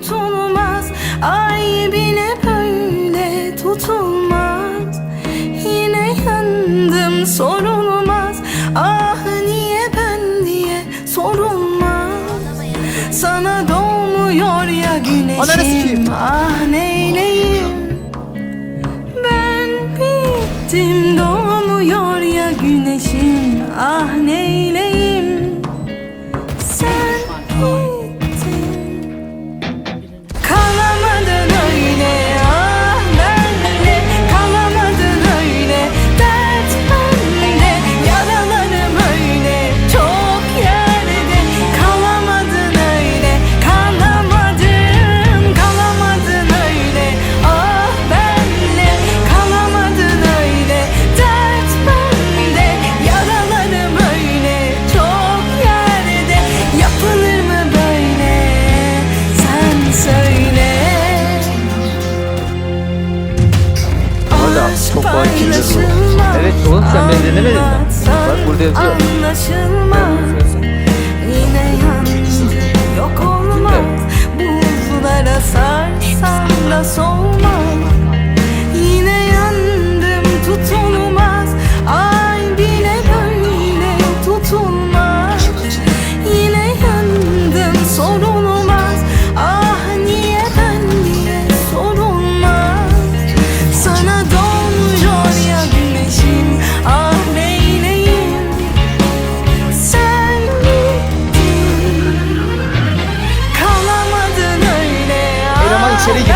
tutulmaz. Ay bile böyle tutulmaz. Yine yandım sorulmaz. Ah niye ben diye sorulmaz. Sana doğmuyor ya güneşim. Ah neyleyim? Ben bittim doğmuyor ya güneşim. Ah ne ya. Çok fark ediyoruz Evet oğlum sen beni dinlemedin mi? Bak burada yazıyor. Yine yandım yok olmaz. Buzlara sarsam da son. cerillo.